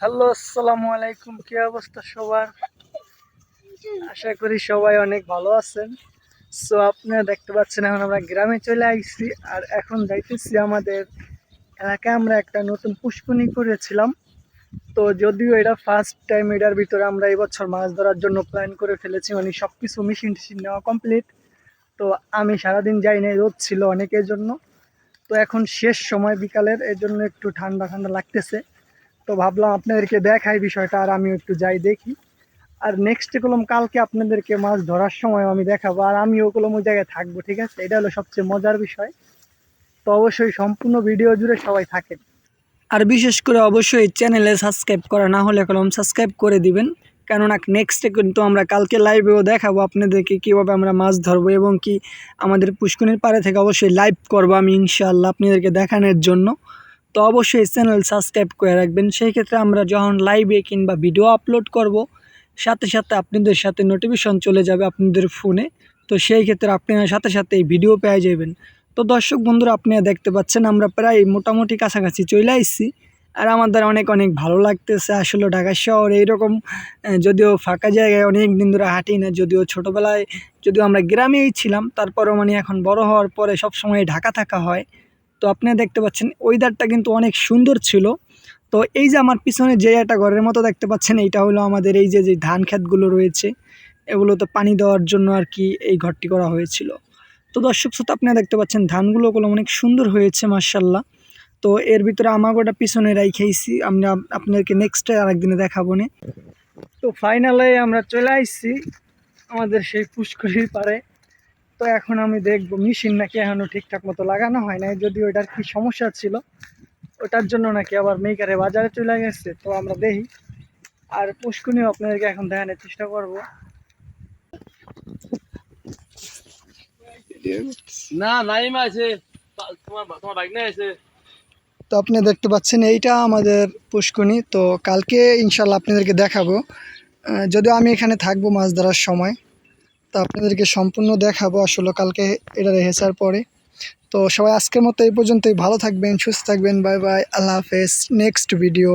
Hello, আসসালামু আলাইকুম। কি অবস্থা সবার? আশা করি সবাই অনেক ভালো আছেন। সো আপনারা দেখতে পাচ্ছেন, এখন আমরা গ্রামে চলে আসছি আর এখন যাইতেছি আমাদের এলাকায়। আমরা একটা নতুন পুষ্কনি করেছিলাম। তো যদিও এটা ফার্স্ট টাইম এটার ভিতরে আমরা এবছর মাছ ধরার জন্য প্ল্যান করে ফেলেছি মানে সব কিছু মেশিন টেশিন নেওয়া কমপ্লিট তো আমি সারাদিন যাই নাই, রোদ ছিল অনেকের জন্য। তো এখন শেষ সময় বিকালের, এর জন্য একটু ঠান্ডা ঠান্ডা লাগতেছে। তো ভাবলাম আপনাদেরকে দেখাই বিষয়টা, আর আমিও একটু যাই দেখি। আর নেক্সট কলম কালকে আপনাদেরকে মাছ ধরার সময় আমি দেখাবো, আর আমিও কলম ওই জায়গায় থাকব, ঠিক আছে? এটা হলো সবচেয়ে মজার বিষয়। তো অবশ্যই সম্পূর্ণ ভিডিও জুড়ে সবাই থাকেন। আর বিশেষ করে অবশ্যই চ্যানেলে সাবস্ক্রাইব করা না হলে কলম সাবস্ক্রাইব করে দিবেন। কেননা নেক্সটে কিন্তু আমরা কালকে লাইভেও দেখাবো আপনাদেরকে কীভাবে আমরা মাছ ধরবো এবং কি আমাদের পুষ্কনির পাড়ে থেকে অবশ্যই লাইভ করব আমি ইনশাআল্লাহ আপনাদেরকে দেখানোর জন্য। তো অবশ্যই চ্যানেল সাবস্ক্রাইব করে রাখবেন। সেই ক্ষেত্রে আমরা যখন লাইভে কিংবা ভিডিও আপলোড করব, সাথে সাথে আপনাদের সাথে নোটিফিকেশন চলে যাবে আপনাদের ফোনে তো সেই ক্ষেত্রে আপনারা সাথে সাথে এই ভিডিও পেয়ে যাবেন। তো দর্শক বন্ধুরা, আপনারা দেখতে পাচ্ছেন আমরা প্রায় মোটামুটি কাছাকাছি চলে আসছি। আর আমাদের অনেক অনেক ভালো লাগতেছে আসলে ঢাকা শহর এইরকম যদিও ফাঁকা জায়গায় অনেক দিন ধরে হাঁটি না, যদিও ছোটোবেলায়, যদিও আমরা গ্রামেই ছিলাম, তারপরেও মানে এখন বড় হওয়ার পরে সব সময় ঢাকা থাকা হয়। তো আপনারা দেখতে পাচ্ছেন ওয়েদারটা কিন্তু অনেক সুন্দর ছিল। তো এই যে আমার পিছনে যে একটা ঘরের মতো দেখতে পাচ্ছেন, এইটা হলো আমাদের এই যে যে ধান ক্ষেতগুলো রয়েছে, এগুলোতে পানি দেওয়ার জন্য আর কি এই ঘরটি করা হয়েছিল। তো দর্শক শ্রোতা আপনারা দেখতে পাচ্ছেন ধানগুলো গুলো অনেক সুন্দর হয়েছে মার্শাল্লাহ তো এর ভিতরে আমাকে ওটা পিছনে রাইখেছি আমরা আপনাদেরকে নেক্সট আরেকদিনে দেখাবো না। তো ফাইনালে আমরা চলে আসছি আমাদের সেই পুষ্করির পাড়ে। তো এখন আমি দেখব মেশিন নাকি এখনও ঠিকঠাক মতো লাগানো হয় নাই যদি ওটার কি সমস্যা ছিল ওটার জন্য নাকি আবার মেকারে বাজারে চলে গেছে তো আমরা দেখি। আর পুষ্কুনিও আপনাদেরকে এখন দেখানোর চেষ্টা করব। না নাইম আছে। তোমার তোমার বাইক আছে। তো আপনি দেখতে পাচ্ছেন এইটা আমাদের পুষ্কুনি তো কালকে ইনশাল্লাহ আপনাদেরকে দেখাবো। যদিও আমি এখানে থাকব মাছ ধরার সময় তো আপনাদেরকে সম্পূর্ণ দেখাবো আসলে কালকে এটা রেহেসার পরে। তো সবাই আজকের মতো এই পর্যন্তই। ভালো থাকবেন, সুস্থ থাকবেন। Bye bye. আল্লাহ হাফেজ। Next video.